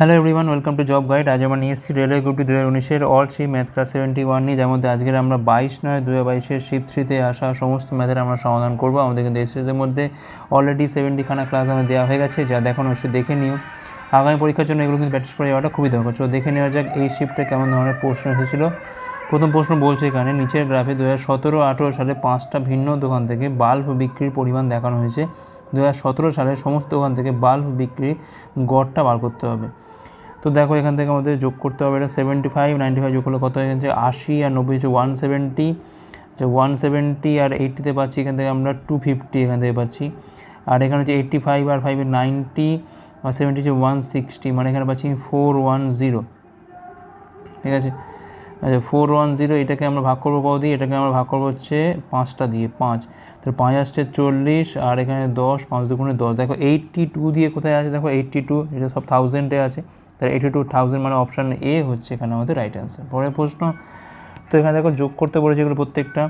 Hello everyone welcome to job guide আজ আমরা নিয়ে এসেছি রেলওয়ে গ্রুপটি দু হাজার উনিশের all three math class seventy one নিয়ে, যার মধ্যে আজকের আমরা বাইশ নয় দু হাজার বাইশের শিফট থ্রিতে আসা সমস্ত ম্যাথের আমরা সমাধান করব। আমাদের কিন্তু এসএসের মধ্যে অলরেডি সেভেন্টিখানা ক্লাস আমাদের দেওয়া হয়ে গেছে, যা দেখুন অবশ্যই দেখে নিও। আগামী পরীক্ষার জন্য এগুলো কিন্তু প্র্যাকটিস করে যাওয়াটা খুবই দরকার। চলো দেখে নেওয়া যাক এই শিফটে কেমন ধরনের প্রশ্ন এসেছিল। প্রথম প্রশ্ন বলছে এখানে, নিচের গ্রাফে দু হাজার সতেরো, আঠেরো সালে পাঁচটা ভিন্ন দোকান থেকে বাল্ব বিক্রির পরিমাণ দেখানো হয়েছে। দু হাজার সতেরো সালে সমস্ত দোকান থেকে বাল্ব বিক্রির গড়টা বার করতে হবে। তো দেখো এখান থেকে আমাদের যোগ করতে হবে, এটা সেভেন্টি ফাইভ নাইনটি ফাইভ যোগ করলে কত হয়ে গেছে? আশি আর নব্বই হচ্ছে ওয়ান সেভেন্টি যে ওয়ান সেভেন্টি আর এইটটিতে পাচ্ছি এখান থেকে আমরা টু ফিফটি এখান থেকে পাচ্ছি। আর এখানে হচ্ছে এইট্টি ফাইভ আর ফাইভের নাইনটি আর সেভেন্টি হচ্ছে ওয়ান সিক্সটি মানে এখানে পাচ্ছি ফোর ওয়ান জিরো ঠিক আছে? আচ্ছা ফোর ওয়ান জিরো এটাকে আমরা ভাগ করব কত দিয়ে? এটাকে আমরা ভাগ করব হচ্ছে পাঁচটা দিয়ে, পাঁচ। তো পাঁচ আসছে চল্লিশ, আর এখানে দশ, পাঁচ দুগুণে দশ। দেখো এইটটি টু দিয়ে কোথায় আছে? দেখো এইটটি টু এটা সব থাউজেন্ডে আছে। তাহলে এইটি টু থাউজেন্ড মানে অপশান এ হচ্ছে এখানে আমাদের রাইট অ্যান্সার পরের প্রশ্ন, তো এখানে দেখো যোগ করতে বলেছে এগুলো প্রত্যেকটা।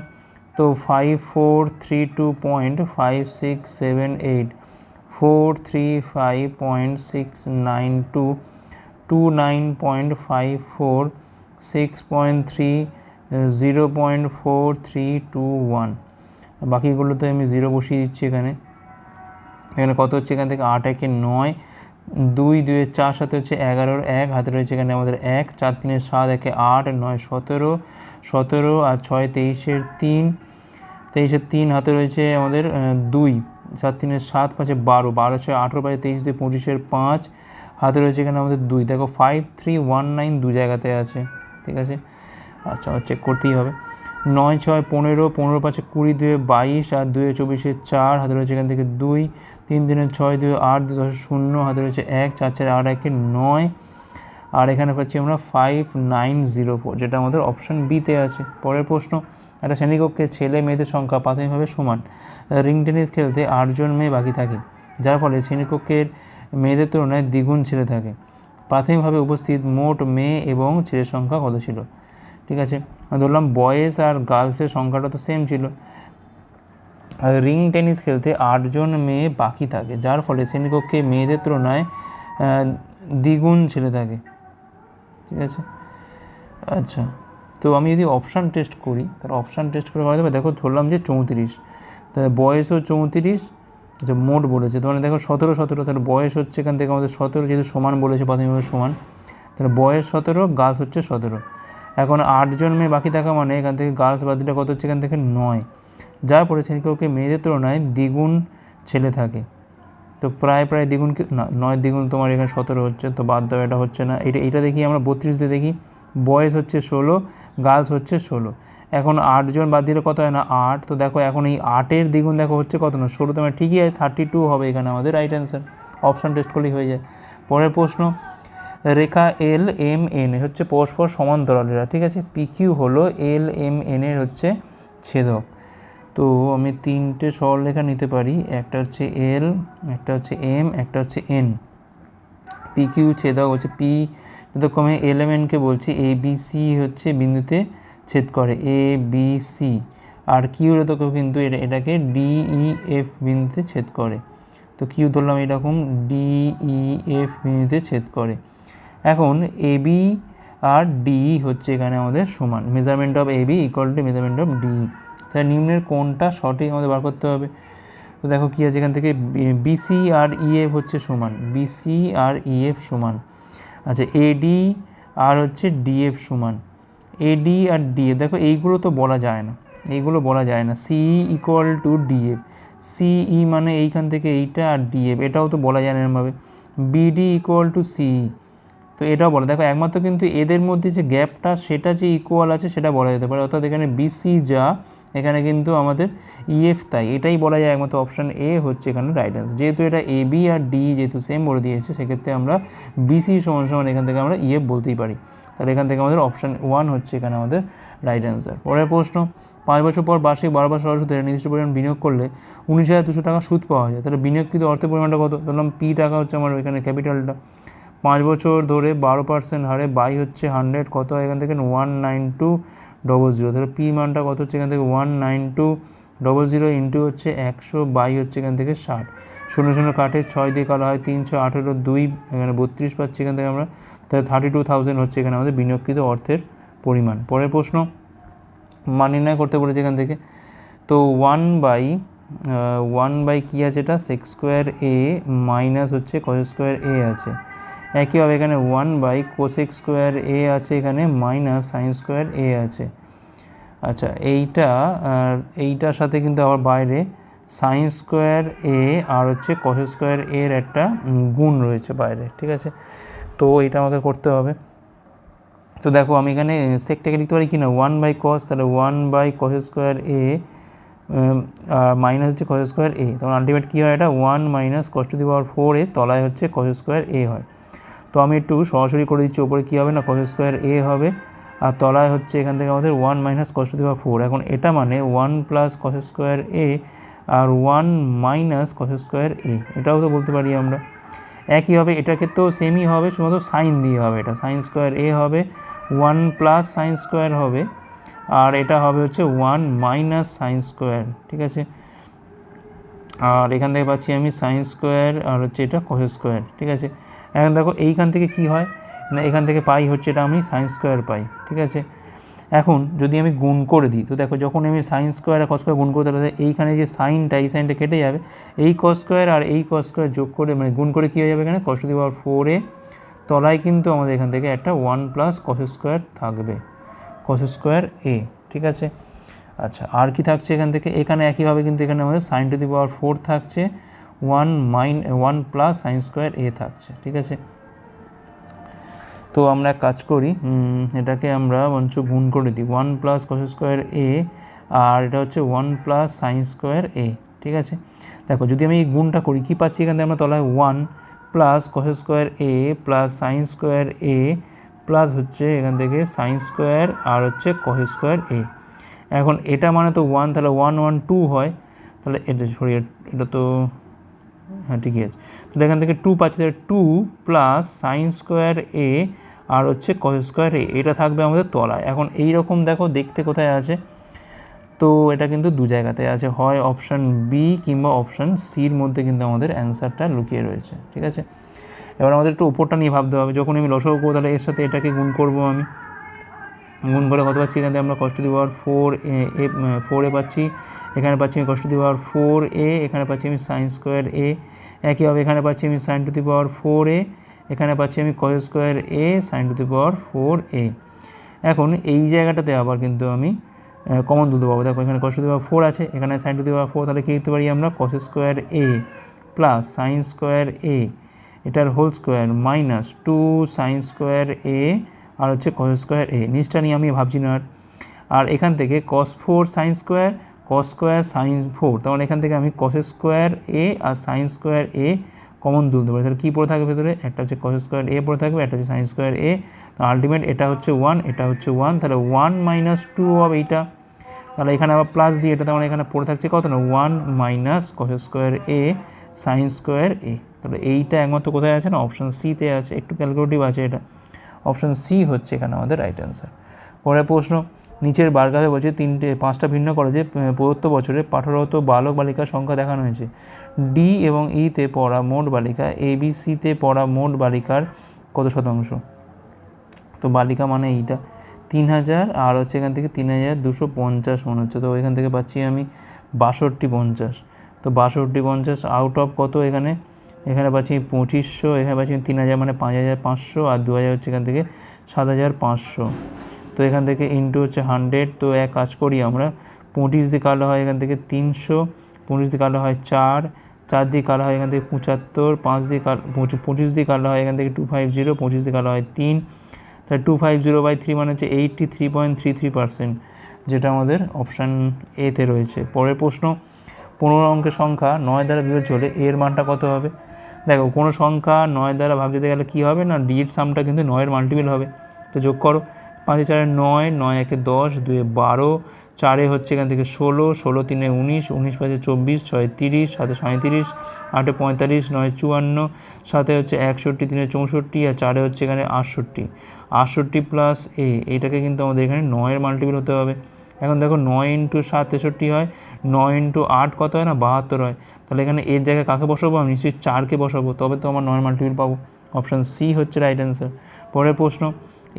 তো five four three two point five six seven eight four three five point six nine two two nine point five four six point three zero point four three two one বাকিগুলোতে আমি জিরো বসিয়ে দিচ্ছি এখানে। এখানে কত হচ্ছে? এখান থেকে আট একে নয় দুই, দুইয়ের চার সাথে হচ্ছে এগারোর এক, হাতে রয়েছে এখানে আমাদের এক, চার, তিনের সাত, একে আট, নয়, সতেরো সতেরো আর ছয়, তেইশের তিন তেইশের তিন, হাতে রয়েছে আমাদের দুই, চার, তিনের সাত, পাঁচে বারো বারো, ছয়, আঠেরো, পাঁচে তেইশ, দুই, পঁচিশের পাঁচ, হাতে রয়েছে এখানে আমাদের দুই, দেখো ফাইভ থ্রি ওয়ান নাইন দু জায়গাতে আছে, ঠিক আছে? আচ্ছা চেক করতেই হবে। নয়, ছয়, পনেরো পনেরো, পাঁচে কুড়ি দুয়ে বাইশ, আর দুয়ে চব্বিশে চার, হাতে রয়েছে এখান থেকে দুই তিন দিনের ছয় দুই আট দু দশ শূন্য, হাতে রয়েছে এক, চার চার, আট একে নয়। আর এখানে পাচ্ছি আমরা ফাইভ নাইন জিরো ফোর যেটা আমাদের অপশান বিতে আছে। পরের প্রশ্ন, একটা শ্রেণীকক্ষে ছেলে মেয়েদের সংখ্যা প্রাথমিকভাবে সমান। রিং টেনিস খেলতে আটজন মেয়ে বাকি থাকে, যার ফলে শ্রেণীকক্ষের মেয়েদের তুলনায় দ্বিগুণ ছেলে থাকে। প্রাথমিকভাবে উপস্থিত মোট মেয়ে এবং ছেলের সংখ্যা কত ছিল? ঠিক আছে, ধরলাম বয়েজ আর গার্লসের সংখ্যাটা তো সেম ছিল। রিং টেনিস খেলতে আটজন মেয়ে বাকি থাকে, যার ফলে শ্রেণীকক্ষে মেয়েদের তুলনায় দ্বিগুণ ছেলে থাকে। ঠিক আছে? আচ্ছা তো আমি যদি অপশান টেস্ট করি, তাহলে অপশান টেস্ট করে হয়তো দেখো, ধরলাম যে চৌত্রিশ, তাহলে বয়সও চৌত্রিশ আচ্ছা মোট বলেছে। তাহলে দেখো, সতেরো সতেরো, তাহলে বয়স হচ্ছে এখান থেকে আমাদের সতেরো, যেহেতু সমান বলেছে, প্রাথমিকভাবে সমান, তাহলে বয়স সতেরো গার্লস হচ্ছে সতেরো। এখন আটজন মেয়ে বাকি থাকা মানে এখান থেকে গার্লস বাদ দিলে কত হচ্ছে? এখান থেকে নয়। যার পরে শ্রেণীকক্ষে মেয়েদের তুলনায় দ্বিগুণ ছেলে থাকে। তো প্রায় প্রায় দ্বিগুণ না, নয় দ্বিগুণ তোমার এখানে সতেরো হচ্ছে, তো বাদ দাও, এটা হচ্ছে না। এটা এটা দেখি আমরা বত্রিশ দিয়ে দেখি। বয়স হচ্ছে ষোলো, গার্লস হচ্ছে ষোলো। এখন আটজন বাদ দিলে কত হয় না? আট। তো দেখো এখন এই আটের দ্বিগুণ দেখো হচ্ছে কত না? ষোলো তোমার ঠিকই আছে থার্টি টু হবে এখানে আমাদের রাইট অ্যান্সার অপশান টেস্ট করলেই হয়ে যায়। পরের প্রশ্ন, রেখা এল এম এন হচ্ছে পরস্পর সমান্তরালেরা, ঠিক আছে? পিকিউ হলো এল এম এন এর হচ্ছে ছেদক। তো আমি তিনটে সরলরেখা নিতে পারি। একটা হচ্ছে এল একটা হচ্ছে এম একটা হচ্ছে এন পি কিউ ছেদক হচ্ছে পি যতক্রমে এল এম এনকে বলছি এ বি সি হচ্ছে বিন্দুতে ছেদ করে এ বি সি আর কিউ যতক্রম কিন্তু এটা এটাকে ডি ই এফ বিন্দুতে ছেদ করে। তো কিউ ধরলাম এরকম ডি ই এফ বিন্দুতে ছেদ করে। এখন এ বি আর ডি হচ্ছে এখানে আমাদের সমান। Measurement of A B equal to measurement of D তাহলে নিম্নের কোনটা সঠিক আমাদের বার করতে হবে। তো দেখো কী আছে এখান থেকে? বিসি আর ইএফ হচ্ছে সমান। বিসি আর ইএফ সমান। আচ্ছা এডি আর হচ্ছে ডিএফ সমান। এডি আর ডিএফ দেখো এইগুলো তো বলা যায় না। এইগুলো বলা যায় না। সিই ইকুয়াল টু ডিএফ সিই মানে এইখান থেকে এইটা আর ডিএফ এটাও তো বলা যায় না এরমভাবে। বিডি ইকুয়াল টু সিই তো এটাও বলে, দেখো একমাত্র কিন্তু এদের মধ্যে যে গ্যাপটা সেটা যে ইকুয়াল আছে সেটা বলা যেতে পারে। অর্থাৎ এখানে বিসি যা এখানে কিন্তু আমাদের ইএফ তাই এটাই বলা যায় একমাত্র অপশান এ হচ্ছে এখানে রাইট অ্যান্সার যেহেতু এটা এ বি আর ডি যেহেতু সেম বলে দিয়েছে, সেক্ষেত্রে আমরা বিসি সমান সমান এখান থেকে আমরা ইএফ বলতেই পারি। তাহলে এখান থেকে আমাদের অপশান ওয়ান হচ্ছে এখানে আমাদের রাইট অ্যান্সার পরের প্রশ্ন, পাঁচ বছর পর বার্ষিক বারবার সরাসরি নির্দিষ্ট পরিমাণ বিনিয়োগ করলে উনিশ হাজার দুশো টাকা সুদ পাওয়া যায়। তাহলে বিনিয়োগকৃত অর্থের পরিমাণটা কত? ধরলাম পি টাকা হচ্ছে আমার এখানে ক্যাপিটালটা পাঁচ বছর ধরে বারো পার্সেন্ট হারে বাই হচ্ছে হান্ড্রেড কত হয় এখান থেকে? One nine two double zero তাহলে পি মানটা কত হচ্ছে এখান থেকে? One nine two double zero into হচ্ছে একশো বাই হচ্ছে এখান থেকে ষাট। শূন্য শূন্য কাটে ছয় দিয়ে কালো হয় তিনশো আঠেরো, দুই, এখানে বত্রিশ পাচ্ছি এখান থেকে আমরা। তাহলে থার্টি টু থাউজেন্ড হচ্ছে এখানে আমাদের বিনিয়োগকৃত অর্থের পরিমাণ। পরের প্রশ্ন মান নির্ণয় করতে বলেছে এখান থেকে। তো ওয়ান বাই ওয়ান বাই কী আছে এটা? সেক্স স্কোয়ার এ মাইনাস হচ্ছে কস স্কোয়ার এ আছে। একইভাবে এখানে one by cosec square A আছে, এখানে মাইনাস সাইন স্কোয়ার এ আছে। আচ্ছা এইটা, আর এইটার সাথে কিন্তু আবার বাইরে সাইন স্কোয়ার এ আর হচ্ছে কস স্কোয়ার এর একটা গুণ রয়েছে বাইরে, ঠিক আছে? তো এটা আমাকে করতে হবে। তো দেখো, আমি এখানে সেকটাকে লিখতে পারি কি না? ওয়ান বাই কস তাহলে one by cos square A minus হচ্ছে কস স্কোয়ার এ তখন আলটিমেট কী হয় এটা? One minus cos to the power four A তলায় হচ্ছে কস স্কোয়ার এ হয়। তো আমি একটু সরাসরি করে দিচ্ছি, ওপরে কী হবে না কস স্কোয়ার এ হবে। আর তলায় হচ্ছে এখান থেকে আমাদের one minus cos to the power four এখন এটা মানে one plus cos square A R one minus cos square A এটাও তো বলতে পারি আমরা। একইভাবে এটার ক্ষেত্রেও সেমই হবে, শুধুমাত্র সাইন দিয়ে হবে এটা। সাইন স্কোয়ার এ হবে ওয়ান প্লাস সাইন স্কোয়ার হবে। আর এটা হবে হচ্ছে ওয়ান মাইনাস সাইন স্কোয়ার ঠিক আছে? আর এখান থেকে পাচ্ছি আমি সাইন স্কোয়ার আর হচ্ছে এটা কস স্কোয়ার ঠিক আছে? এখন দেখো এইখান থেকে কি হয়? না, এখান থেকে পাই হচ্ছে এটা আমি সাইন স্কোয়ার পাই, ঠিক আছে? এখন যদি আমি গুণ করে দিই, তো দেখো যখন আমি সাইন স্কোয়ার আর কস স্কোয়ার গুণ করতে তাহলে এইখানে যে সাইনটা এই সাইনটা কেটে যাবে। এই কস স্কোয়ার আর এই কস স্কোয়ার যোগ করে মানে গুণ করে কী হয়ে যাবে এখানে? কস টু দি পাওয়ার ফোরে তলায় কিন্তু আমাদের এখান থেকে একটা ওয়ান প্লাস কস স্কোয়ার থাকবে কস স্কোয়ার এ ঠিক আছে? আচ্ছা আর কি থাকছে এখান থেকে? এখানে একইভাবে কিন্তু এখানে আমাদের sine to the power four থাকছে। One minus, one plus sine square A থাকছে, ঠিক আছে? তো আমরা এক কাজ করি এটাকে আমরা বঞ্চ গুণ করে দিই, one plus cos square A, আর এটা হচ্ছে one plus sine square A, ঠিক আছে? দেখো, যদি আমি এই গুণটা করি, কী পাচ্ছি এখান থেকে আমরা তলায়? One plus cos square A plus sine square A plus হচ্ছে এখান থেকে সাইন স্কোয়ার, আর হচ্ছে কস স্কোয়ার এ। এখন এটা মানে তো ওয়ান, তাহলে ওয়ান ওয়ান, টু হয়, তাহলে এটা, সরি, এটা তো হ্যাঁ ঠিকই আছে। তাহলে এখান থেকে টু পাচ্ছি, তাহলে two plus sine square A আর হচ্ছে কস স্কোয়ার এ এটা থাকবে আমাদের তলায়। এখন এই রকম দেখো দেখতে কোথায় আছে? তো এটা কিন্তু দু জায়গাতে আছে। হয় অপশান বি কিংবা অপশান সির মধ্যে কিন্তু আমাদের অ্যান্সারটা লুকিয়ে রয়েছে, ঠিক আছে? এবার আমাদের একটু উপরটা নিয়ে ভাবতে হবে। যখন আমি লসও করব, তাহলে এর সাথে এটাকে গুণ করব আমি। গুণ করে কত পাচ্ছি? এখান থেকে আমরা কষ্ট পাওয়ার ফোর এ ফোর এ পাচ্ছি। এখানে পাচ্ছি আমি কষ্ট পাওয়ার ফোর এ, এখানে পাচ্ছি আমি সাইন স্কোয়ার এ। একইভাবে এখানে পাচ্ছি আমি sine to the power four A, এখানে পাচ্ছি আমি cos square A sine to the power four A. এখন এই জায়গাটাতে আবার কিন্তু আমি কমন তুলতে পারব দেখো, এখানে কস টু দি পাওয়ার ফোর আছে, এখানে sine to the power four তাহলে কী লিখতে পারি আমরা? Cos square A plus sine square A. এটার whole square minus two sine square A আর হচ্ছে কস স্কোয়ার এ নিচটা নিয়ে আমি ভাবছি না। আর। এখান থেকে cos four sine square cos square sine four তখন এখান থেকে আমি কস স্কোয়ার এ আর সাইন স্কোয়ার এ কমন তুলতে পারি তাহলে কী পড়ে থাকবে ভেতরে? একটা হচ্ছে কস স্কোয়ার এ পড়ে থাকবে, একটা হচ্ছে সাইন স্কোয়ার এ তো আলটিমেট এটা হচ্ছে ওয়ান এটা হচ্ছে ওয়ান তাহলে ওয়ান মাইনাস টু হবে এইটা। তাহলে এখানে আবার প্লাস দিয়ে এটা তাহলে এখানে পড়ে থাকছে কত না? One minus cos square A sine square A তাহলে এইটা একমাত্র কোথায় আছে না? অপশান সিতে আছে। একটু ক্যালকুলেটিভ আছে এটা। অপশান সি হচ্ছে এখানে আমাদের রাইট অ্যান্সার পরের প্রশ্ন, নিচের বারগ্রাফে বলছে তিনটে, পাঁচটা ভিন্ন কলেজে প্রদত্ত বছরে পাঠরত বালক বালিকার সংখ্যা দেখানো হয়েছে। ডি এবং ইতে পড়া মোট বালিকা এ বি সিতে পড়া মোট বালিকার কত শতাংশ? তো বালিকা মানে এইটা। তিন হাজার, আর হচ্ছে এখান থেকে তিন হাজার দুশো পঞ্চাশ মনে হচ্ছে। তো এখান থেকে পাচ্ছি আমি বাষট্টি পঞ্চাশ। তো বাষট্টি পঞ্চাশ আউট অফ কত এখানে? এখানে পাচ্ছি পঁচিশশো, এখানে পাচ্ছি তিন হাজার মানে পাঁচ হাজার পাঁচশো আর দু হাজার হচ্ছে এখান থেকে সাত হাজার পাঁচশো। তো এখান থেকে ইন্টু হচ্ছে হান্ড্রেড তো এক কাজ করি আমরা, পঁচিশ দিয়ে কালো হয় এখান থেকে তিনশো, পঁচিশ দিয়ে কালো হয় চার চার দিয়ে কাটলে হয় এখান থেকে পঁচাত্তর, পাঁচ দিয়ে পঁচি- পঁচিশ দিয়ে কালো হয় এখান থেকে টু ফাইভ জিরো পঁচিশ দিয়ে কালো হয় তিন। তাহলে two five zero by three মানে হচ্ছে eighty three point three three percent যেটা আমাদের অপশান এতে রয়েছে। পরের প্রশ্ন, পনেরো অঙ্কের সংখ্যা নয় দ্বারা বিভাজ্য হলে এর মানটা কত হবে? দেখো, কোনো সংখ্যা নয় দ্বারা ভাগ দিতে গেলে কী হবে না? ডির সামটা কিন্তু নয়ের মাল্টিপল হবে। তো যোগ করো, পাঁচে চারে নয় নয় একে দশ দুয়ে বারো, চারে হচ্ছে এখান থেকে ষোলো ষোলো তিনে উনিশ উনিশ পাঁচে চব্বিশ, ছয় তিরিশ, সাতে সাঁত্রিশ আটে পঁয়তাল্লিশ, নয় চুয়ান্ন সাথে হচ্ছে একষট্টি, তিনে চৌষট্টি, আর চারে হচ্ছে এখানে আটষট্টি। আটষট্টি প্লাস এ এটাকে কিন্তু আমাদের এখানে নয়ের মাল্টিপল হতে হবে। এখন দেখো, নয় ইন্টু সাত তেষট্টি হয়, নয় ইন্টু আট কত হয় না? বাহাত্তর হয়। তাহলে এখানে এর জায়গায় কাকে বসাবো? আমি নিশ্চয়ই চারকে বসাবো। তবে তো আমার নয় মাল্টিপিল পাবো। অপশান সি হচ্ছে রাইট অ্যান্সার পরের প্রশ্ন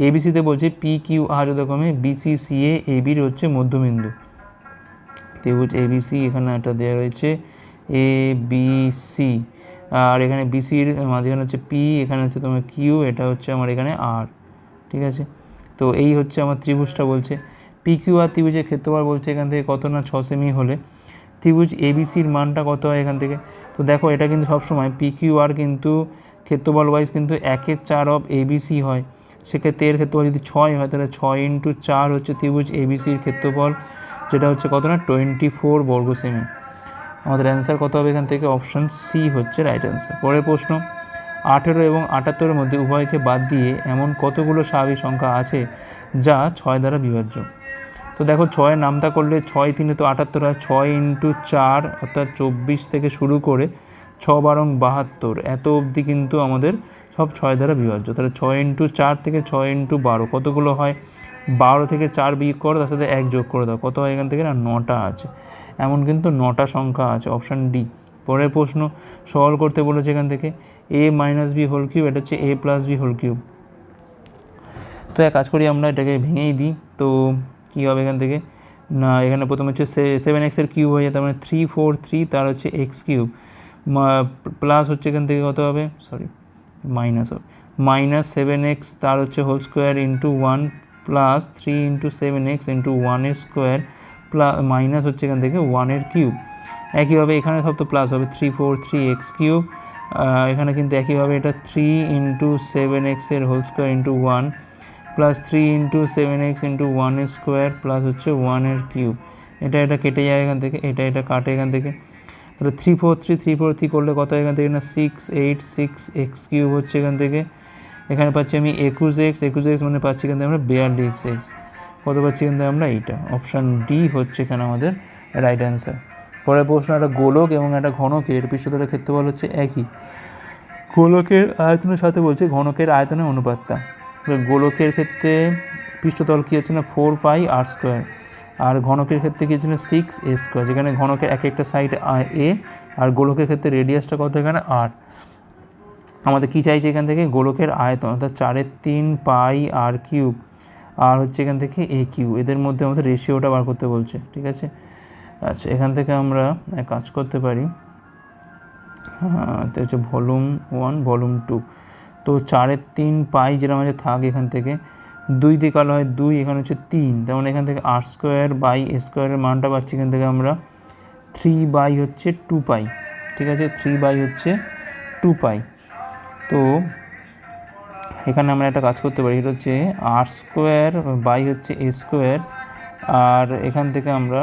এবিসিতে বলছে পি কিউ আর যথাক্রমে বিসি সি এ এবির হচ্ছে মধ্যবিন্দু। ত্রিভুজ এবিসি এখানে একটা দেওয়া রয়েছে এ বি সি আর এখানে বিসির মাঝখানে হচ্ছে পি এখানে হচ্ছে তোমার কিউ এটা হচ্ছে আমার এখানে আর ঠিক আছে? তো এই হচ্ছে আমার ত্রিভুজটা বলছে। পি কিউ আর ত্রিভুজের ক্ষেত্রফল বলছে এখান থেকে কত না ছ সেমি হলে? ত্রিভুজ এবিসির মানটা কত হয় এখান থেকে? তো দেখো, এটা কিন্তু সবসময় পি কিউ আর কিন্তু ক্ষেত্রফল ওয়াইজ কিন্তু একের চার অফ এবিসি হয়। সেক্ষেত্রে এর ক্ষেত্রফল যদি ছয় হয়, তাহলে ছয় ইন্টু চার হচ্ছে ত্রিভুজ এবিসির ক্ষেত্রফল, যেটা হচ্ছে কত না? টোয়েন্টি ফোর বর্গ সেমি আমাদের অ্যান্সার কত হবে এখান থেকে? অপশান সি হচ্ছে রাইট অ্যান্সার পরের প্রশ্ন, আঠেরো এবং আটাত্তরের মধ্যে উভয়কে বাদ দিয়ে এমন কতগুলো স্বাভাবিক সংখ্যা আছে যা ছয় দ্বারা বিভাজ্য? তো দেখো ছয়ের নামতা করলে ছয় তিনে তো আটাত্তর হয়, ছয় ইন্টু চার, অর্থাৎ চব্বিশ থেকে শুরু করে ছ বারং বাহাত্তর, এত অবধি কিন্তু আমাদের সব ছয় দ্বারা বিভাজ্য। তাহলে ছয় ইন্টু চার থেকে ছয় ইন্টু বারো, কতগুলো হয়? বারো থেকে চার বিয়োগ করো, তার সাথে এক যোগ করে দাও। কত হয় এখান থেকে না? নটা আছে। এমন কিন্তু নটা সংখ্যা আছে, অপশান ডি। পরের প্রশ্ন সলভ করতে বলেছে এখান থেকে, A minus B whole cube, এটা হচ্ছে A plus B whole cube. তো এক কাজ করি, আমরা এটাকে ভেঙেই দিই। তো কী হবে এখান থেকে? না, এখানে প্রথমে হচ্ছে সেভেন এক্সের কিউব হয়ে যায়, তার মানে থ্রি ফোর থ্রি তার হচ্ছে এক্স কিউব প্লাস হচ্ছে এখান থেকে কত হবে? সরি মাইনাস হবে। মাইনাস সেভেন এক্স তার হচ্ছে whole square into one plus three into seven X into ওয়ানের স্কোয়ার প্লাস মাইনাস হচ্ছে এখান থেকে ওয়ানের কিউব একইভাবে এখানে সব তো প্লাস হবে three four three X cube এখানে কিন্তু একইভাবে এটা থ্রি ইন্টু সেভেন এক্সের whole square into one plus three into seven X into ওয়ানের স্কোয়ার প্লাস হচ্ছে ওয়ানের কিউব এটা এটা কেটে যায় এখান থেকে, এটা এটা কাটে এখান থেকে। তাহলে three four three three four three করলে কত এখান থেকে না? Six eight six X cube হচ্ছে এখান থেকে। এখানে পাচ্ছি আমি একুশ এক্স একুশ এক্স মানে পাচ্ছি এখান থেকে আমরা বিয়াল্লিশ এক্স কত পাচ্ছি এখান থেকে আমরা এইটা। অপশান ডি হচ্ছে এখানে আমাদের রাইট অ্যান্সার পরের প্রশ্ন, একটা গোলক এবং একটা ঘনকের পৃষ্ঠতলের ক্ষেত্রফল হচ্ছে একই। গোলকের আয়তনের সাথে বলছে ঘনকের আয়তনের অনুপাতটা। গোলকের ক্ষেত্রে পৃষ্ঠতল কী হচ্ছে না? ফোর পাই আর স্কোয়ার। আর ঘনকের ক্ষেত্রে কী হচ্ছে না? সিক্স এ স্কোয়ার, যেখানে ঘনকের এক একটা সাইড এ, আর গোলকের ক্ষেত্রে রেডিয়াসটা কত? এখানে আট। আমাদের কী চাইছে এখান থেকে? গোলকের আয়তন, অর্থাৎ চারের তিন পাই আর কিউব, আর হচ্ছে এখান থেকে এ কিউ এদের মধ্যে আমাদের রেশিওটা বার করতে বলছে, ঠিক আছে? আচ্ছা এখান থেকে আমরা কাজ করতে পারি। হ্যাঁ হচ্ছে ভলিউম ওয়ান ভলিউম টু তো চারের তিন পাই যেটা আমাদের থাক এখান থেকে। দুই দিয়ে কালো হয় দুই, এখানে হচ্ছে তিন। তার মানে এখান থেকে আর স্কোয়ার বাই স্কোয়ারের মানটা পাচ্ছি এখান থেকে আমরা। থ্রি বাই হচ্ছে টু পাই, ঠিক আছে? থ্রি বাই হচ্ছে টু পাই। তো এখানে আমরা একটা কাজ করতে পারি এটা হচ্ছে আর স্কোয়ার বাই হচ্ছে এ স্কোয়ার আর এখান থেকে আমরা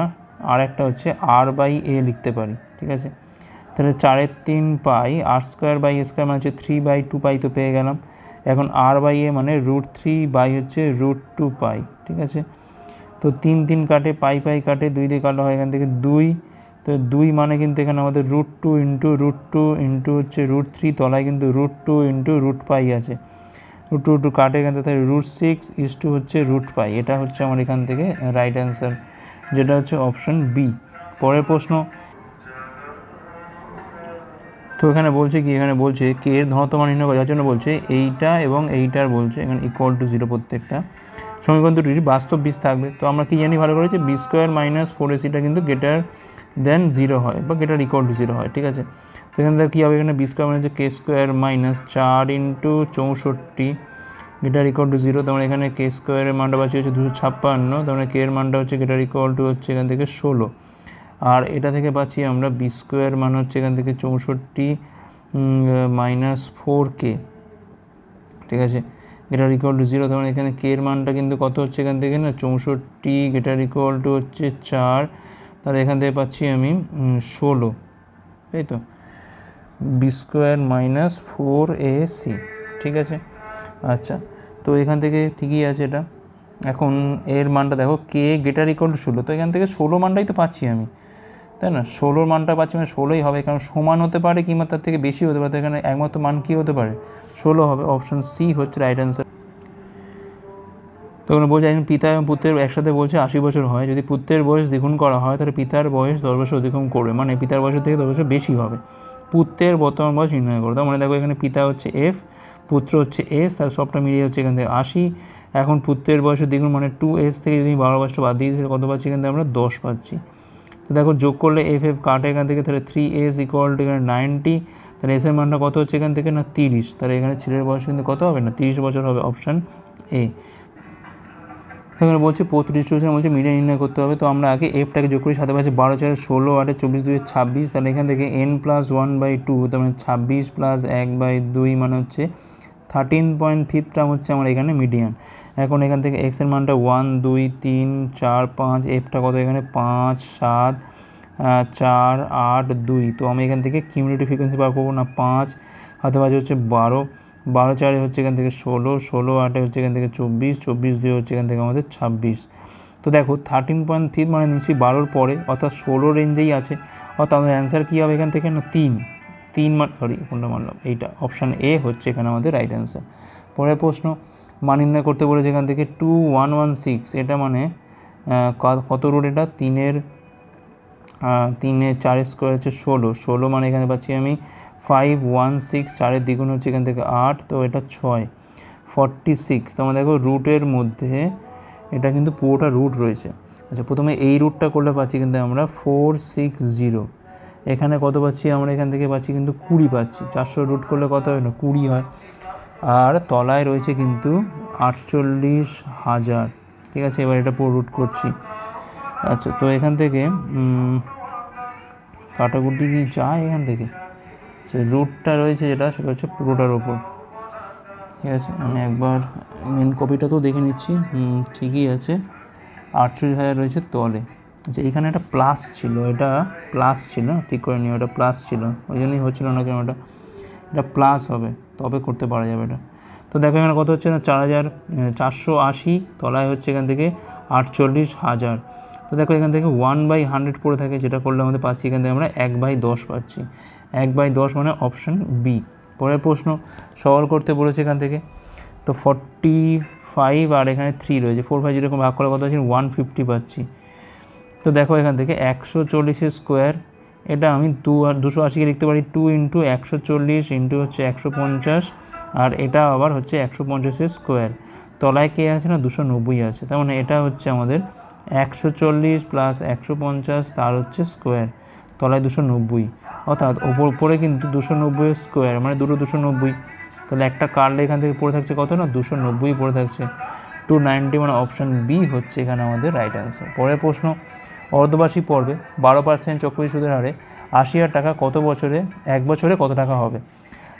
আর একটা হচ্ছে আর বাই এ লিখতে পারি, ঠিক আছে? তাহলে চারের তিন pi, R square by square মানে হচ্ছে থ্রি বাই টু পাই তো পেয়ে গেলাম। এখন আর বাই এ মানে রুট থ্রি বাই হচ্ছে রুট টু পাই, ঠিক আছে? তো তিন তিন কাটে, পাই পাই কাটে, দুই দিয়ে কাটা হয় এখান থেকে দুই। তো দুই মানে কিন্তু এখানে আমাদের root two into root two into হচ্ছে রুট থ্রি তলায় কিন্তু root two into root pi আছে। রুট টু টু কাটে এখান থেকে রুট সিক্স ইস টু হচ্ছে রুট পাই, এটা হচ্ছে আমার এখান থেকে রাইট অ্যান্সার যেটা হচ্ছে অপশন বি পরের প্রশ্ন তো এখানে বলছে কি, এখানে বলছে কে এর ধনত্ব মান নির্ণয় যার জন্য বলছে এইটা এবং এইটার বলছে, এখানে ইকুয়াল টু জিরো প্রত্যেকটা। সমীকরণ দুটির বাস্তব বীজ থাকবে। তো আমরা কি জানি ভালো করেছি বি স্কোয়ার মাইনাস ফোর এসিটা কিন্তু গেটার দেন জিরো হয় বা গেটার ইকুয়াল টু জিরো হয়, ঠিক আছে? তো এখানে কী হবে, এখানে বি স্কোয়ার মানে হচ্ছে কে স্কোয়ার মাইনাস চার ইন্টু চৌষট্টি গেটার ইকুয়াল টু জিরো তার মানে এখানে কে স্কোয়ারের মানটা পাচ্ছি হচ্ছে দুশো ছাপ্পান্ন, তার মানে কে এর মানটা হচ্ছে গেটার ইকুয়াল টু হচ্ছে এখান থেকে ষোলো। আর এটা থেকে পাচ্ছি আমরা বি স্কোয়ার মান হচ্ছে এখান থেকে চৌষট্টি মাইনাস ফোর কে ঠিক আছে? গেটার ইকুয়াল টু জিরো তখন এখানে কে এর মানটা কিন্তু কত হচ্ছে এখান থেকে না? চৌষট্টি গেটার ইকুয়াল টু হচ্ছে চার, তাহলে এখান থেকে পাচ্ছি আমি ষোলো তাই তো। B square minus four A C ঠিক আছে? আচ্ছা তো এখান থেকে ঠিকই আছে এটা। এখন এর মানটা দেখো কে গেটার ইকুয়াল টু ষোলো, তো এখান থেকে ষোলো মানটাই তো পাচ্ছি আমি। তাই না? ষোলোর মানটা পাচ্ছি মানে ষোলোই হবে, কারণ সমান হতে পারে কিংবা তার থেকে বেশি হতে পারে এখানে একমাত্র মান কী হতে পারে? ষোলো হবে অপশান সি হচ্ছে রাইট অ্যান্সার তো তো ওখানে বলছে, একজন পিতা এবং পুত্রের একসাথে বলছে আশি বছর হয়, যদি পুত্রের বয়স দ্বিগুণ করা হয়, তাহলে পিতার বয়স দশ বছর অতিক্রম করবে মানে পিতার বয়সের থেকে দশ বছর বেশি হবে। পুত্রের বর্তমান বয়স নির্ণয় করো, তার মানে দেখো এখানে পিতা হচ্ছে এফ পুত্র হচ্ছে এস তার সবটা মিলিয়ে হচ্ছে এখান থেকে আশি। এখন পুত্রের বয়সের দ্বিগুণ মানে টু এস থেকে যদি বারো বয়সটা বাদ দিয়ে কত পাচ্ছি এখান থেকে আমরা দশ পাচ্ছি। তো দেখো যোগ করলে এফ এফ কাটে এখান থেকে তাহলে থ্রি এস ইকুয়াল টু এখানে নাইনটি তাহলে এসের মানটা কত হচ্ছে এখান থেকে? না, তিরিশ। তাহলে এখানে ছেলের বয়স কিন্তু কত হবে? না, তিরিশ বছর হবে অপশান এ এখানে বলছে পোথ ডিস্ট্রিবিউশন বলছে মিডিয়া নির্ণয় করতে হবে। তো আমরা আগে এফটাকে যোগ করি, সাথে পাচ্ছি বারো চার ষোলো, আটে চব্বিশ দুই ছাব্বিশ। তাহলে এখান থেকে N plus one by two তার মানে ছাব্বিশ প্লাস এক বাই দুই মানে হচ্ছে থার্টিন পয়েন্ট ফিফ টার্ম হচ্ছে আমার এখানে মিডিয়ান এখন এখান থেকে এক্সের মানটা ওয়ান দুই, তিন, চার, পাঁচ এফটা কত এখানে? পাঁচ, সাত চার, আট, দুই। তো আমি এখান থেকে কিউমিউনিটি ফ্রিকোয়েন্সি বার করব না, পাঁচ হাতে পাঁচে হচ্ছে বারো। বারো চারে হচ্ছে এখান থেকে ষোলো ষোলো আটে হচ্ছে এখান থেকে চব্বিশ চব্বিশ দুই হচ্ছে এখান থেকে আমাদের ছাব্বিশ। তো দেখো থার্টিন পয়েন্ট থ্রি মানে নিশ্চয়ই বারোর পরে, অর্থাৎ ষোলো রেঞ্জেই আছে। অর্থাৎ আমাদের অ্যান্সার কী হবে এখান থেকে? না, তিন। তিন মান সরি কোনটা মানলাম? এইটা অপশান এ হচ্ছে এখানে আমাদের রাইট অ্যান্সার পরের প্রশ্ন মান নির্ণয় করতে বলেছে এখান থেকে টু ওয়ান ওয়ান সিক্স এটা মানে কত রুট এটা? তিনের আহ, তিনে চারের স্কোয়ার হচ্ছে ষোলো। ষোলো মানে এখানে পাচ্ছি আমি ফাইভ ওয়ান সিক্স চারের দ্বিগুণ হচ্ছে এখান থেকে আট তো এটা ছয়। ফর্টি সিক্স তোমার দেখো রুটের মধ্যে এটা কিন্তু পুরোটা রুট রয়েছে। আচ্ছা প্রথমে এই রুটটা করলে পাচ্ছি কিন্তু আমরা ফোর সিক্স জিরো এখানে কত পাচ্ছি? আমরা এখান থেকে পাচ্ছি কিন্তু কুড়ি পাচ্ছি। চারশো রুট করলে কত হয় না? কুড়ি হয়। আর তলায় রয়েছে কিন্তু আটচল্লিশ হাজার। ঠিক আছে, এবার এটা পুরো রুট করছি। আচ্ছা তো এখান থেকে কাটাকুটি কি যায় এখান থেকে? যে রুটটা রয়েছে যেটা, সেটা হচ্ছে পুরোটার ওপর। ঠিক আছে, আমি একবার মেন কপিটা তো দেখে নিচ্ছি। ঠিকই আছে। আটচল্লিশ হাজার রয়েছে তলে। আচ্ছা এখানে একটা প্লাস ছিল, এটা প্লাস ছিল, ঠিক করে নিও, এটা প্লাস ছিল। ওই জন্যই হচ্ছিল না কেন ওটা এটা প্লাস হবে, তবে করতে পারা যাবে এটা। তো দেখো এখানে কত হচ্ছে না? চার হাজার চারশো আশি, তলায় হচ্ছে এখান থেকে আটচল্লিশ হাজার। তো দেখো এখান থেকে ওয়ান বাই হান্ড্রেড পড়ে থাকে, যেটা করলে আমাদের পাচ্ছি, এখান থেকে আমরা এক বাই দশ পাচ্ছি। এক বাই দশ মানে অপশান বি পরের প্রশ্ন সলভ করতে বলেছে এখান থেকে। তো ফর্টি ফাইভ আর এখানে থ্রি রয়েছে। ফোর ফাইভ যেরকম ভাগ করে কত আছে? ওয়ান ফিফটি পাচ্ছি। তো দেখো এখান থেকে একশো চল্লিশের স্কোয়ার। এটা আমি দু দুশো আশিকে লিখতে পারি টু ইন্টু একশো চল্লিশ ইন্টু হচ্ছে একশো পঞ্চাশ, আর এটা আবার হচ্ছে একশো পঞ্চাশের স্কোয়ার। তলায় কে আছে না? দুশো নব্বই আছে। তার মানে এটা হচ্ছে আমাদের একশো চল্লিশ প্লাস একশো পঞ্চাশ, তার হচ্ছে স্কোয়ার। তলায় দুশো নব্বই। অর্থাৎ ওপর, উপরে কিন্তু দুশো নব্বইয়ের স্কোয়ার মানে দুটো দুশো নব্বই। তাহলে একটা কার্ডে এখান থেকে পড়ে থাকছে কত না? দুশো নব্বই পড়ে থাকছে। টু নাইনটি মানে অপশান বি হচ্ছে এখানে আমাদের রাইট অ্যান্সার। পরের প্রশ্ন অর্ধবার্ষিক পর্বে বারো পার্সেন্ট চক্রবৃদ্ধি সুদের হারে আশি হাজার টাকা কত বছরে, এক বছরে কত টাকা হবে?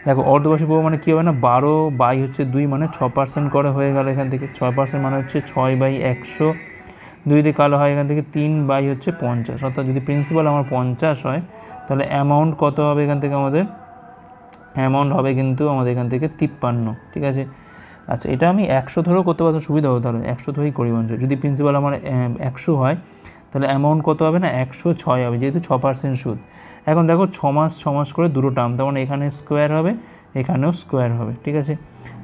দেখো, অর্ধবার্ষিক পর্ব মানে কী হবে না? বারো বাই হচ্ছে দুই মানে ছ পার্সেন্ট করে হয়ে গেল এখান থেকে। ছয় পার্সেন্ট মানে হচ্ছে ছয় বাই একশো। দুই দিয়ে কালো হয় এখান থেকে তিন বাই হচ্ছে পঞ্চাশ। অর্থাৎ যদি প্রিন্সিপাল আমার পঞ্চাশ হয়, তাহলে অ্যামাউন্ট কত হবে এখান থেকে আমাদের? অ্যামাউন্ট হবে কিন্তু আমাদের এখান থেকে তিপ্পান্ন। ঠিক আছে? আচ্ছা এটা আমি একশো ধরেও করতে পারতাম, সুবিধা হতো তাহলে। একশো ধরেই করি যদি প্রিন্সিপাল আমার একশো হয় তাহলে অ্যামাউন্ট কত হবে না? একশো ছয় হবে, যেহেতু ছ পার্সেন্ট সুদ। এখন দেখো ছ মাস ছ মাস করে দুটো টার্ম তখন এখানে স্কোয়ার হবে, এখানেও স্কোয়ার হবে, ঠিক আছে?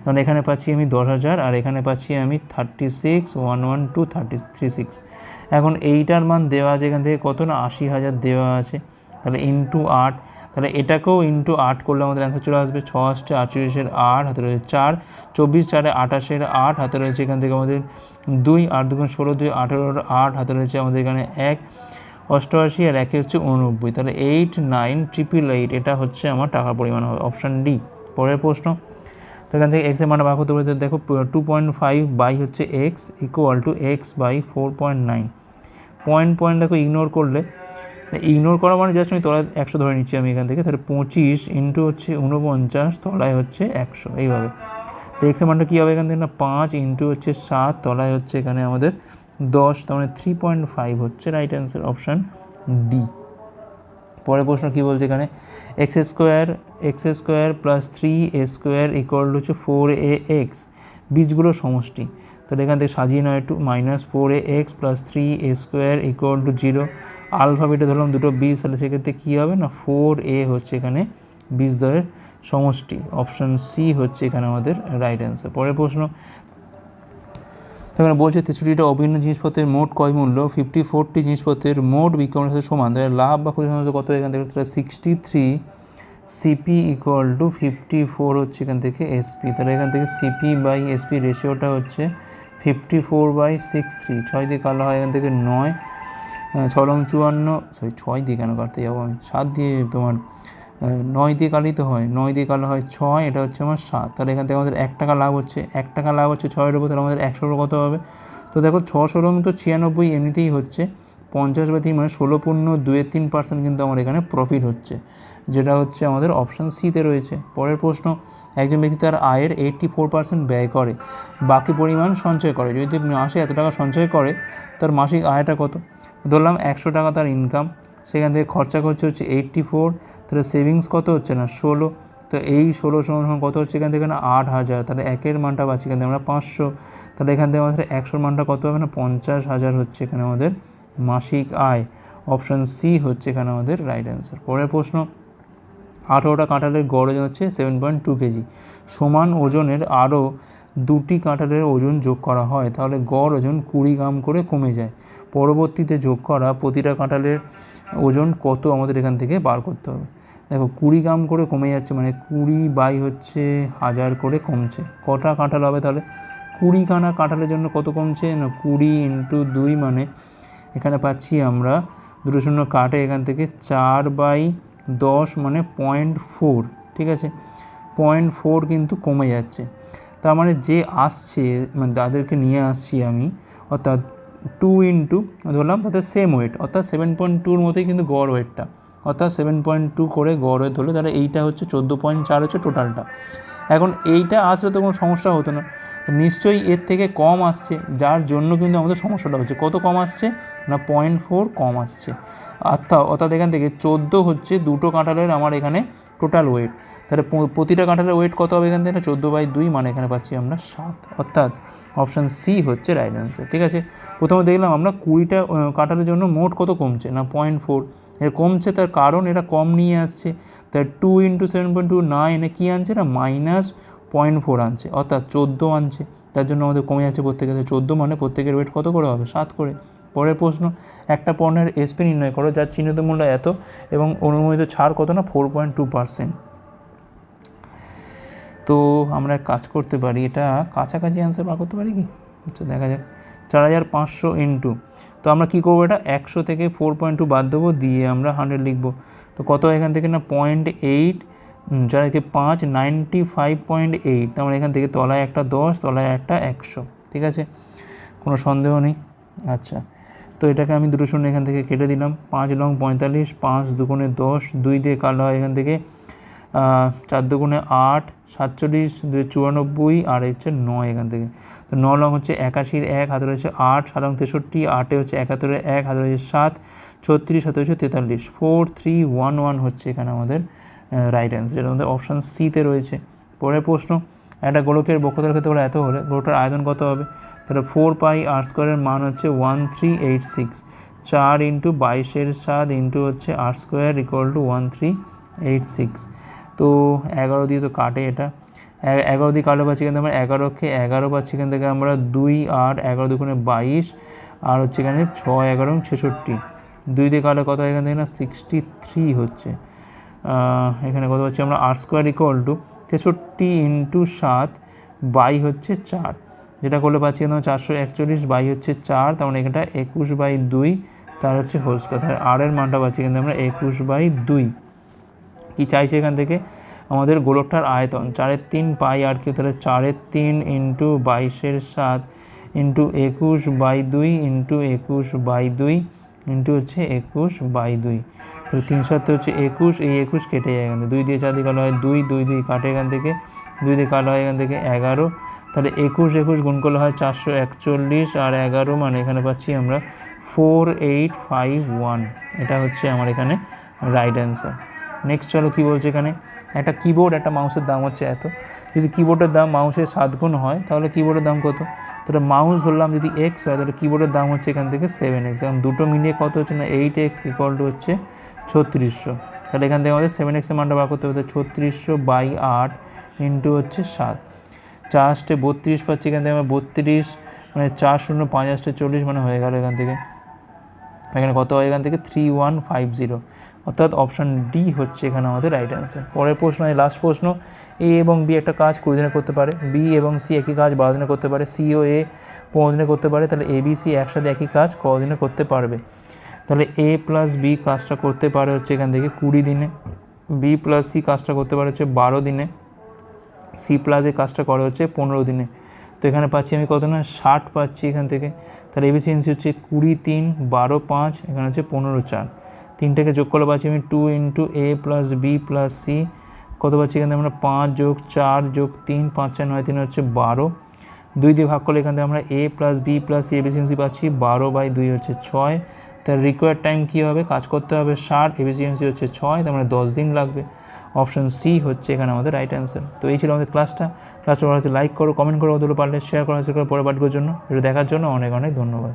তখন এখানে পাচ্ছি আমি দশ হাজার, আর এখানে পাচ্ছি আমি thirty six one one two thirty three six এখন এইটার মান দেওয়া আছে এখান থেকে কত না? আশি হাজার দেওয়া আছে। তাহলে ইন্টু আট তাহলে এটাকেও ইন্টু আট করলে আমাদের অ্যান্সার চলে আসবে ছ আষ্টে আটচল্লিশের আট, হাতে রয়েছে চার, চব্বিশ চারে আঠাশের আট, হাতে রয়েছে এখান থেকে আমাদের দুই, আট দুগুণ ষোলো, দুই, আঠেরোর আট, হাতে রয়েছে আমাদের এখানে এক, অষ্টআশি আর একে হচ্ছে উননব্বই। তাহলে এইট নাইন ট্রিপল এইট এটা হচ্ছে আমার টাকার পরিমাণ হবে অপশান ডি পরের প্রশ্ন। তো এখান থেকে এক্সের মানটা বার করতে পারি দেখো টু পয়েন্ট ফাইভ বাই হচ্ছে X equal to X by four point nine point point দেখো ইগনোর করলে ইগনোর করা মানে জাস্ট আমি তলায় একশো ধরে নিচ্ছি আমি এখান থেকে, তাহলে পঁচিশ ইন্টু হচ্ছে উনপঞ্চাশ তলায় হচ্ছে একশো, এইভাবে। তো এক্সের মানটা কী হবে এখান থেকে না? পাঁচ ইন্টু হচ্ছে সাত, তলায় হচ্ছে এখানে আমাদের দশ, তার মানে থ্রি পয়েন্ট ফাইভ হচ্ছে রাইট অ্যান্সার অপশান ডি পরের প্রশ্ন কী বলছে এখানে? X square X square plus three A square equal to হচ্ছে ফোর এ এক্স বীজগুলোর সমষ্টি। তাহলে এখান থেকে সাজিয়ে নেওয়া একটু minus four A X plus three A square equal to zero আলফাবেটে ধরলাম দুটো বীজ তাহলে সেক্ষেত্রে কী হবে না? ফোর এ হচ্ছে এখানে বীজদ্বয়ের সমষ্টি। অপশান সি হচ্ছে এখানে আমাদের রাইট অ্যান্সার পরের প্রশ্ন। এখানে বলছে তেষট্টিটা অভিন্ন জিনিসপত্রের মোট কয় মূল্য ফিফটি ফোরটি জিনিসপত্রের মোট বিক্রয়ের সাথে সমান। তাহলে লাভ বা ক্ষতি সাধারণত কত এখান থেকে? Sixty three CP equal to fifty four হচ্ছে এখান থেকে এসপি তাহলে এখান থেকে সিপি বাই এসপি রেশিওটা হচ্ছে fifty four by six three ছয় দিয়ে কালো হয় এখান থেকে নয়। ছ রং চুয়ান্ন সরি ছয় দিয়ে কেন কাটতে যাব আমি? সাত দিয়ে তোমার নয় দিয়ে কালি তো হয়। নয় দিয়ে কালো হয় ছয়, এটা হচ্ছে আমার সাত। তাহলে এখান থেকে আমাদের এক টাকা লাভ হচ্ছে। এক টাকা লাভ হচ্ছে ছয়ের উপর, তাহলে আমাদের একশোর কত হবে? তো দেখো ছশো রং তো ছিয়ানব্বই এমনিতেই হচ্ছে। পঞ্চাশ বা তিন মানে ষোলো পূর্ণ দুয়ে তিন পার্সেন্ট কিন্তু আমার এখানে প্রফিট হচ্ছে। যেটা হচ্ছে আমাদের অপশান সিতে রয়েছে। পরের প্রশ্ন, একজন ব্যক্তি তার আয়ের এইটটি ফোর পার্সেন্ট ব্যয় করে। বাকি পরিমাণ সঞ্চয় করে। যদি মাসে এত টাকা সঞ্চয় করে, তার মাসিক আয়টা কত? ধরলাম একশো টাকা তার ইনকাম সেখান থেকে খরচা করছে হচ্ছে এইট্টি ফোর তাহলে সেভিংস কত হচ্ছে না ষোলো? তো এই ষোলো সমান কত হচ্ছে এখান থেকে না আট হাজার, তাহলে একের মানটা পাচ্ছি এখান থেকে আমরা পাঁচশো। তাহলে এখান থেকে আমাদের একশোর মানটা কত হবে না? পঞ্চাশ হাজার হচ্ছে এখানে আমাদের মাসিক আয়। অপশান সি হচ্ছে এখানে আমাদের রাইট অ্যান্সার পরের প্রশ্ন, আঠেরোটা কাঁঠালের গড় ওজন হচ্ছে সেভেন পয়েন্ট টু কেজি। সমান ওজনের আরও দুটি কাঁঠালের ওজন যোগ করা হয়, তাহলে গড় ওজন কুড়ি গ্রাম করে কমে যায়। পরবর্তীতে যোগ করা প্রতিটা কাঁঠালের ওজন কত আমাদের এখান থেকে বার করতে হবে। দেখো, কুড়ি গ্রাম করে কমে যাচ্ছে মানে কুড়ি বাই হচ্ছে হাজার করে কমছে। কটা কাঁঠাল হবে তাহলে? কুড়ি খানা কাঁঠালের জন্য কত কমছে? না, কুড়ি ইন্টু দুই মানে এখানে পাচ্ছি আমরা দুটো শূন্য কাটে এখান থেকে চার বাই দশ মানে পয়েন্ট ফোর, ঠিক আছে? পয়েন্ট ফোর কিন্তু কমে যাচ্ছে। তার মানে যে আসছে মানে যাদেরকে নিয়ে আসছি আমি, অর্থাৎ টু ইন্টু ধরলাম, তাতে সেম ওয়েট অর্থাৎ সেভেন পয়েন্ট টুর মতোই কিন্তু গড় ওয়েটটা অর্থাৎ সেভেন পয়েন্ট টু করে গড় ওয়েট হলে তাহলে এইটা হচ্ছে চোদ্দ পয়েন্ট চার হচ্ছে টোটালটা এখন এইটা আসলে তো কোনো সমস্যা হতো না। নিশ্চয়ই এর থেকে কম আসছে, যার জন্য কিন্তু আমাদের সমস্যাটা হচ্ছে। কত কম আসছে? না পয়েন্ট ফোর কম আসছে। অর্থাৎ অর্থাৎ এখান থেকে চোদ্দ হচ্ছে দুটো কাঁঠালের আমার এখানে টোটাল ওয়েট তাহলে প্রতিটা কাঁঠালের ওয়েট কত হবে এখান থেকে? চোদ্দ বাই দুই মানে এখানে পাচ্ছি আমরা সাত। অর্থাৎ অপশান সি হচ্ছে রাইট অ্যান্সার ঠিক আছে? প্রথমে দেখলাম আমরা কুড়িটা কাঁঠালের জন্য মোট কত কমছে? না পয়েন্ট ফোর এর কমছে তার কারণ এটা কম নিয়ে আসছে। তাই two into seven point two nine কী আনছে? না মাইনাস পয়েন্ট ফোর আনছে, অর্থাৎ চোদ্দ আনছে। তার জন্য আমাদের কমে যাচ্ছে প্রত্যেকের চোদ্দ মানে প্রত্যেকের ওয়েট কত করে হবে? সাত করে। পরের প্রশ্ন, একটা পণ্যের এসপি নির্ণয় করো, যার চিহ্নিত মূল্য এত এবং অনুমোদিত ছাড় কত না? ফোর পয়েন্ট টু পার্সেন্ট তো আমরা কাজ করতে পারি, এটা কাছাকাছি অ্যান্সার বার করতে পারি কি? আচ্ছা দেখা যাক। চার হাজার পাঁচশো ইন্টু তো আমরা কী করব এটা? একশো থেকে ফোর পয়েন্ট টু বাদ দেবো, দিয়ে আমরা হান্ড্রেড লিখব। তো কত এখান থেকে না? পয়েন্ট এইট যার থেকে পাঁচ, নাইনটি ফাইভ পয়েন্ট এইট, তার মানে এখান থেকে তলায় একটা দশ, তলায় একটা একশো, ঠিক আছে? কোনো সন্দেহ নেই? আচ্ছা তো এটাকে আমি দুটো শূন্য এখান থেকে কেটে দিলাম। পাঁচ লং পঁয়তাল্লিশ, পাঁচ দুগুণে দশ, দুই দিয়ে কালো হয় এখান থেকে চার দুগুণে আট, সাতচল্লিশ, দুই চুরানব্বই আর হচ্ছে নয় এখান থেকে। তো ন লং হচ্ছে একাশির এক হাতে রয়েছে আট, সাত লং তেষট্টি, আটে হচ্ছে একাত্তরের এক হাতে রয়েছে সাত, ছত্রিশ হাতে হচ্ছে তেতাল্লিশ। ফোর থ্রি ওয়ান ওয়ান হচ্ছে এখানে আমাদের রাইট অ্যান্সার যেটা আমাদের অপশান সিতে রয়েছে। পরের প্রশ্ন, একটা গোলকের বক্ষতার ক্ষেত্রে বলে এত হলে গোলকটার আয়তন কত হবে? তাহলে ফোর পাই আর স্কোয়ারের মান হচ্ছে ওয়ান থ্রি এইট সিক্স চার ইন্টু বাইশের সাত ইন্টু হচ্ছে আর square equal to one three eight six তো এগারো দিয়ে তো কাটে এটা। এগারো দিয়ে কাটলে পাচ্ছি থেকে আমরা এগারোকে এগারো পাচ্ছি, এখান থেকে আমরা দুই আট এগারো দুগুণে বাইশ, আর হচ্ছে এখানে ছয় এগারো ছেষট্টি। দুই দিয়ে কাটলে কত এখান থেকে না? সিক্সটি থ্রি হচ্ছে। এখানে কত পাচ্ছি আমরা? আর স্কোয়ার ইকুয়াল টু তেষট্টি ইন্টু সাত বাই হচ্ছে চার। যেটা করলে পাচ্ছি এখানে চারশো একচল্লিশ বাই হচ্ছে চার, তার মানে এখানটা একুশ বাই দুই, তার হচ্ছে স্কোয়ার তাহলে আর এর মানটা পাচ্ছি কিন্তু আমরা একুশ বাই দুই। কি চাইছি এখান থেকে? আমাদের গোলকটার আয়তন, চারের তিন পাই আর কি তাহলে চারের তিন ইন্টু বাইশের সাত ইন্টু একুশ বাই দুই ইন্টু একুশ বাই দুই ইন্টু হচ্ছে একুশ বাই দুই। তাহলে তিন সত্তর হচ্ছে একুশ, এই একুশ কেটে যায় এখান থেকে। দুই দিয়ে চার দিয়ে কালো হয় দুই দুই দুই কাটে এখান থেকে। দুই দিয়ে কালো হয় এখান থেকে এগারো। তাহলে একুশ একুশ গুণ করলে হয় চারশো একচল্লিশ আর এগারো মানে এখানে পাচ্ছি আমরা ফোর এইট ফাইভ ওয়ান এটা হচ্ছে আমার এখানে রাইট অ্যান্সার নেক্সট চলো কী বলছে এখানে? একটা কিবোর্ড একটা মাউসের দাম হচ্ছে এত। যদি কিবোর্ডের দাম মাউসের সাত গুণ হয়, তাহলে কিবোর্ডের দাম কত? তাহলে মাউস ধরলাম যদি এক্স হয়, তাহলে কিবোর্ডের দাম হচ্ছে এখান থেকে সেভেন এক্স এখন দুটো মিলিয়ে কত হচ্ছে না? এইট এক্স ইকুয়াল টু হচ্ছে ছত্রিশশো। তাহলে এখান থেকে আমাদের সেভেন এক্সের মানটা বার করতে হবে। ছত্রিশশো বাই আট ইন্টু হচ্ছে সাত। চারটে বত্রিশ পাচ্ছি এখান থেকে আমরা বত্রিশ মানে চার শূন্য পাঁচ, আটটা চল্লিশ মানে হয়ে গেল এখান থেকে। এখানে কত হয় এখান থেকে? থ্রি ওয়ান ফাইভ জিরো অর্থাৎ অপশান ডি হচ্ছে এখানে আমাদের রাইট অ্যান্সার পরের প্রশ্ন এই লাস্ট প্রশ্ন এ এবং বি একটা কাজ কুড়ি দিনে করতে পারে বি এবং সি একই কাজ বারো দিনে করতে পারে সি ও এ পনেরো দিনে করতে পারে, তাহলে এ বি সি একসাথে একই কাজ কদিনে করতে পারবে। তাহলে এ প্লাস বি কাজটা করতে পারে হচ্ছে এখান থেকে কুড়ি দিনে বি প্লাস সি কাজটা করতে পারে হচ্ছে বারো দিনে সি প্লাস এই কাজটা করে হচ্ছে পনেরো দিনে। তো এখানে পাচ্ছি আমি কত না? ষাট পাচ্ছি এখান থেকে। তাহলে এফিসিয়েন্সি হচ্ছে কুড়ি তিন, বারো পাঁচ, এখানে হচ্ছে পনেরো চার। তিনটাকে যোগ করলে পাচ্ছি আমি two into A plus B plus C কত পাচ্ছি এখানে আমরা পাঁচ যোগ চার যোগ তিন, পাঁচ চার, নয়, তিন হচ্ছে বারো। দুই দিয়ে ভাগ করলে এখান থেকে আমরা A plus B plus efficiency পাচ্ছি, বারো বাই দুই হচ্ছে ছয়। তার রিকোয়ার্ড টাইম কী হবে? কাজ করতে হবে ষাট এফিসিয়েন্সি হচ্ছে ছয়, তার মানে দশ দিন লাগবে। অপশন সি হচ্ছে এখানে আমাদের রাইট অ্যান্সার তো এই ছিল আমাদের ক্লাসটা ক্লাসটা ভালো হচ্ছে লাইক করো কমেন্ট করো, অতগুলো পারলে শেয়ার করা হচ্ছে পরে পাঠকের জন্য। এটা দেখার জন্য অনেক অনেক ধন্যবাদ।